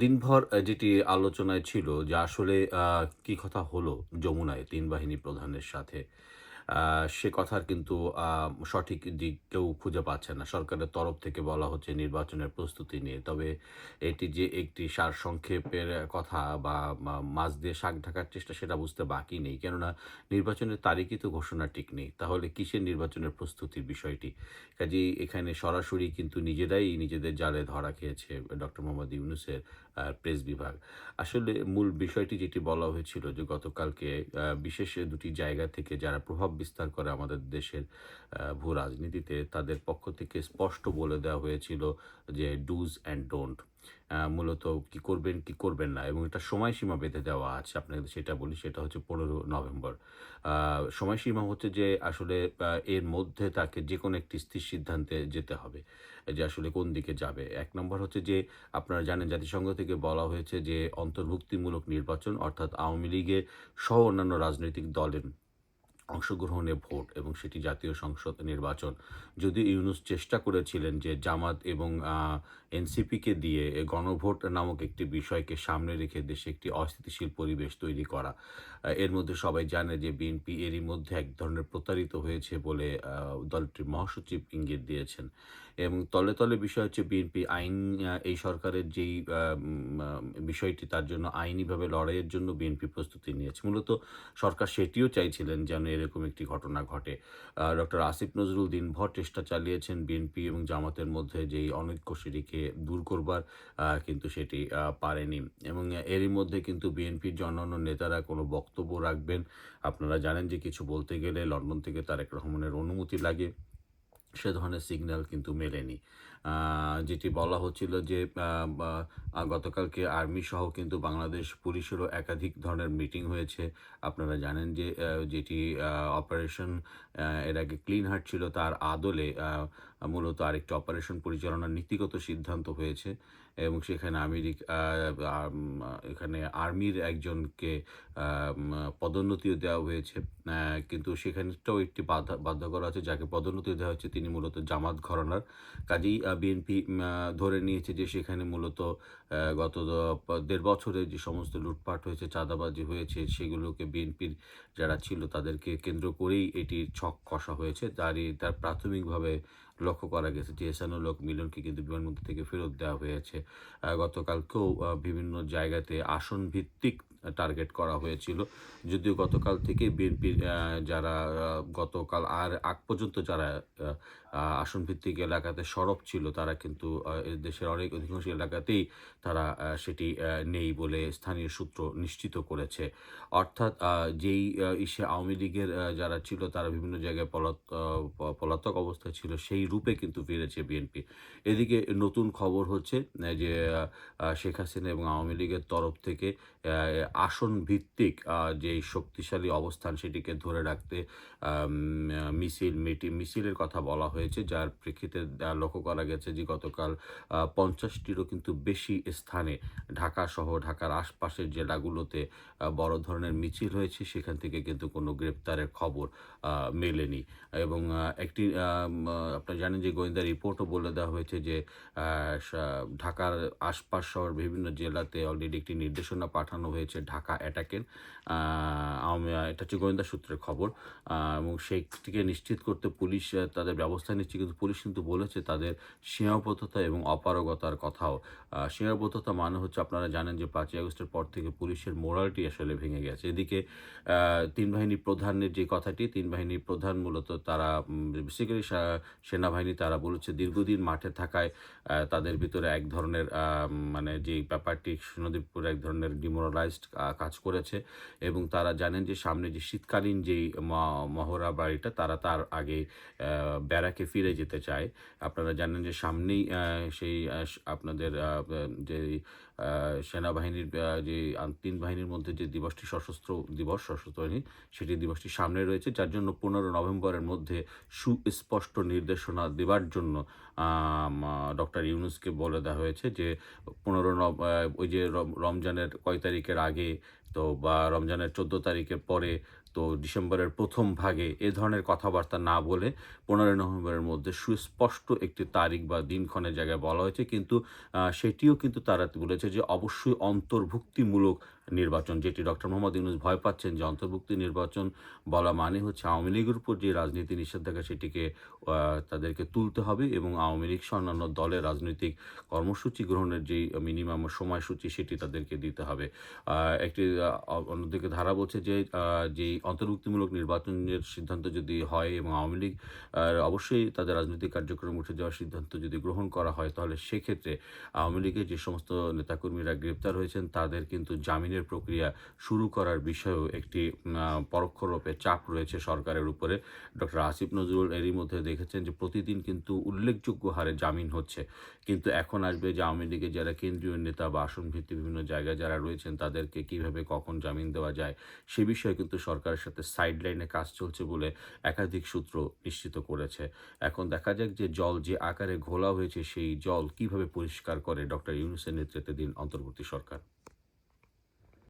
দিনভর যেটি আলোচনায় ছিল যে আসলে কি কথা হলো যমুনায় তিন বাহিনী প্রধানের সাথে। সে কথার কিন্তু সঠিক দিক কেউ খুঁজে পাচ্ছে না। সরকারের তরফ থেকে বলা হচ্ছে নির্বাচনের প্রস্তুতি নিয়ে। তবে এটি যে একটি সারসংক্ষেপের কথা বা মা মাঝ দিয়ে শাক ঢাকার চেষ্টা, সেটা বুঝতে বাকি নেই। কেননা, নির্বাচনের তারিখই তো ঘোষণা ঠিক নেই। তাহলে কিসের নির্বাচনের প্রস্তুতির বিষয়টি? কাজেই এখানে সরাসরি কিন্তু নিজেরাই নিজেদের জালে ধরা খেয়েছে ডক্টর মোহাম্মদ ইউনুসের প্রেস বিভাগ। আসলে মূল বিষয়টি যেটি বলা হয়েছিল যে গতকালকে বিশেষ দুটি জায়গা থেকে যারা প্রভাব বিস্তার করে আমাদের দেশের ভূ-রাজনীতিতে তাদের পক্ষ থেকে স্পষ্ট বলে দেওয়া হয়েছিল যে ডুজ অ্যান্ড ডোন্ট। মূলত কি করবেন, কি করবেন না এবং এটা সময়সীমা বেঁধে দেওয়া আছে। আপনাকে সেটা বলি সেটা হচ্ছে ১৫ নভেম্বর। সময়সীমা হচ্ছে যে আসলে এর মধ্যে তাকে যে কোনো একটি স্থির সিদ্ধান্তে যেতে হবে। যে আসলে কোন দিকে যাবে। এক নম্বর হচ্ছে যে আপনারা জানেন জাতিসংঘ থেকে বলা হয়েছে যে অন্তর্ভুক্তিমূলক নির্বাচন অর্থাৎ আওয়ামী লীগের সহ অন্যান্য রাজনৈতিক দলের অংশগ্রহণে ভোট এবং সেটি জাতীয় সংসদ নির্বাচন। যদিও ইউনুস চেষ্টা করেছিলেন যে জামাত এবং এনসিপিকে দিয়ে গণভোট নামক একটি বিষয়কে সামনে রেখে দেশে একটি অস্থিতিশীল পরিবেশ তৈরি করা। এর মধ্যে সবাই জানে যে বিএনপি এরই মধ্যে এক ধরনের প্রতারিত হয়েছে বলে দলটির মহাসচিব ইঙ্গিত দিয়েছেন। এবং তলে, তলে বিষয় হচ্ছে বিএনপি আইন এই সরকারের যেই বিষয়টি তার জন্য আইনিভাবে লড়াইয়ের জন্য বিএনপি প্রস্তুতি নিয়েছে। মূলত সরকার সেটিও চাইছিলেন যেন এরকম একটি ঘটনা ঘটে। ডক্টর আসিফ নজরুল দিনভর চেষ্টা চালিয়েছেন বিএনপি এবং জামাতের মধ্যে যেই অনৈক্য সেটিকে দূর করবার কিন্তু সেটি পারেনি। এবং এরই মধ্যে কিন্তু বিএনপির যে অন্যান্য নেতারা কোনো বক্তব্য রাখবেন। আপনারা জানেন যে কিছু বলতে গেলে লন্ডন থেকে তারেক রহমানের অনুমতি লাগে। সে ধরনের সিগন্যাল কিন্তু মেলেনি। যেটি বলা হচ্ছিল যে গতকালকে আর্মি সহ কিন্তু বাংলাদেশ পুলিশেরও একাধিক ধরনের মিটিং হয়েছে। আপনারা জানেন যে যেটি অপারেশন এর আগে ক্লিন হার্ট ছিল, তার আদলে মূলত আরেকটি অপারেশন পরিচালনার নীতিগত সিদ্ধান্ত হয়েছে এবং সেখানে আমেরিক এখানে আর্মির একজনকে পদোন্নতিও দেওয়া হয়েছে। কিন্তু সেখানটাও একটি বাধা, বাধ্যকর আছে, যাকে পদোন্নতি দেওয়া হচ্ছে তিনি মূলত জামাত ঘরানার। কাজেই বিএনপি ধরে নিয়েছে যে সেখানে মূলত গত দেড় বছরে যে সমস্ত লুটপাট হয়েছে, চাঁদাবাজি হয়েছে সেগুলোকে বিএনপির যারা ছিল তাদেরকে কেন্দ্র করেই এটির ছক কষা হয়েছে। তারই তার প্রাথমিকভাবে লক্ষ্য করা গেছে যে এহসানুল লোক মিলনকে কিন্তু বিমানবন্দর থেকে ফেরত দেওয়া হয়েছে। গতকালকেও বিভিন্ন জায়গাতে আসন ভিত্তিক টার্গেট করা হয়েছিল। যদিও গতকাল থেকে বিএনপির যারা গতকাল আর আগ পর্যন্ত যারা আসন ভিত্তিক এলাকাতে সরব ছিল, তারা কিন্তু দেশের অনেক অধিকাংশ এলাকাতেই তারা সেটি নেই বলে স্থানীয় সূত্র নিশ্চিত করেছে। অর্থাৎ যেই ইসে আওয়ামী লীগের যারা ছিল, তারা বিভিন্ন জায়গায় পলাত পলাতক অবস্থায় ছিল, সেই রূপে কিন্তু ফিরেছে বিএনপি। এদিকে নতুন খবর হচ্ছে যে শেখ হাসিনা এবং আওয়ামী লীগের তরফ থেকে আসন ভিত্তিক যেই শক্তিশালী অবস্থান সেটিকে ধরে রাখতে মিছিল, মিটি, মিছিলের কথা বলা হয়েছে। যার প্রেক্ষিতে লক্ষ্য করা গেছে যে গতকাল পঞ্চাশটিরও কিন্তু বেশি স্থানে ঢাকাসহ ঢাকার আশপাশের জেলাগুলোতে বড় ধরনের মিছিল হয়েছে। সেখান থেকে কিন্তু কোনো গ্রেপ্তারের খবর মেলেনি। এবং একটি আপনারা জানেন যে গোয়েন্দা রিপোর্টও বলে দেওয়া হয়েছে যে ঢাকার আশপাশ সহ বিভিন্ন জেলাতে অলরেডি একটি নির্দেশনা পাঠানো হয়েছে ঢাকা অ্যাটাকের। এটা হচ্ছে গোয়েন্দা সূত্রের খবর। এবং সেটিকে নিশ্চিত করতে পুলিশ তাদের ব্যবস্থা নিচ্ছে কিন্তু পুলিশ কিন্তু বলেছে তাদের সীমাবদ্ধতা এবং অপারগতার কথাও। সীমাবদ্ধতা মানে হচ্ছে আপনারা জানেন যে পাঁচই আগস্টের পর থেকে পুলিশের মোরালটি আসলে ভেঙে গেছে। এদিকে তিন ৩ বাহিনীর প্রধানের যে কথাটি, তিন বাহিনীর প্রধান মূলত তারা বেসিক্যালি সেনাবাহিনী, তারা বলেছে দীর্ঘদিন মাঠে থাকায় তাদের ভিতরে এক ধরনের মানে যে ব্যাপারটি সৈন্যদের উপরে এক ধরনের ডিমোরালাইজড কাজ করেছে এবং তারা জানেন যে সামনে যে শীতকালীন যেই মহড়া বাড়িটা, তারা তার আগে ব্যারাকে ফিরে যেতে চায়। আপনারা জানেন যে সামনেই সেই আপনাদের যে সেনাবাহিনীর যে ৩ বাহিনীর মধ্যে যে দিবসটি সশস্ত্র দিবস, সশস্ত্র বাহিনী সেটি দিবসটি সামনে রয়েছে। যার জন্য ১৫ নভেম্বরের মধ্যে সুস্পষ্ট নির্দেশনা দেবার জন্য ডক্টর ইউনুসকে বলে দেওয়া হয়েছে যে ১৫ নভ আ ওই যে রম রমজানের কয় তারিখের আগে তো বা রমজানের ১৪ তারিখের পরে তো ডিসেম্বরের প্রথম ভাগে এ ধরনের কথাবার্তা না বলে পনেরোই নভেম্বরের মধ্যে সুস্পষ্ট একটি তারিখ বা দিনক্ষণের জায়গায় বলা হয়েছে। কিন্তু সেটিও কিন্তু তারা বলেছে যে অবশ্যই অন্তর্ভুক্তিমূলক নির্বাচন, যেটি ডক্টর মোহাম্মদ ইউনুস ভয় পাচ্ছেন যে অন্তর্ভুক্তি নির্বাচন বলা মানে হচ্ছে আওয়ামী লীগের উপর যে রাজনীতি নিষেধাজ্ঞা, সেটিকে তাদেরকে তুলতে হবে এবং আওয়ামী লীগ অন্যান্য দলের রাজনৈতিক কর্মসূচি গ্রহণের যেই মিনিমাম সময়সূচি, সেটি তাদেরকে দিতে হবে। একটি অন্যদিকে ধারা বলছে যে যেই অন্তর্ভুক্তিমূলক নির্বাচনের সিদ্ধান্ত যদি হয় এবং আওয়ামী লীগ অবশ্যই তাদের রাজনৈতিক কার্যক্রম উঠে যাওয়ার সিদ্ধান্ত যদি গ্রহণ করা হয়, তাহলে সেক্ষেত্রে আওয়ামী লীগের যে সমস্ত নেতাকর্মীরা গ্রেপ্তার হয়েছেন, তাদের কিন্তু জামিনের প্রক্রিয়া শুরু করার বিষয়েও একটি পরোক্ষরূপে চাপ রয়েছে সরকারের উপরে। ডক্টর আসিফ নজরুল এরই মধ্যে দেখেছেন যে প্রতিদিন কিন্তু উল্লেখযোগ্য হারে জামিন হচ্ছে। কিন্তু এখন আসবে যে আওয়ামী লীগের যারা কেন্দ্রীয় নেতা বা আসন ভিত্তিক বিভিন্ন জায়গায় যারা রয়েছেন, তাদেরকে কীভাবে কখন জামিন দেওয়া যায়, সে বিষয়ে কিন্তু সরকারের সাথে সাইড লাইনে কাজ চলছে বলে একাধিক সূত্র নিশ্চিত করেছে। এখন দেখা যাক যে জল যে আকারে ঘোলা হয়েছে, সেই জল কীভাবে পরিষ্কার করে ডক্টর ইউনুসের নেতৃত্বাধীন অন্তর্বর্তী সরকার।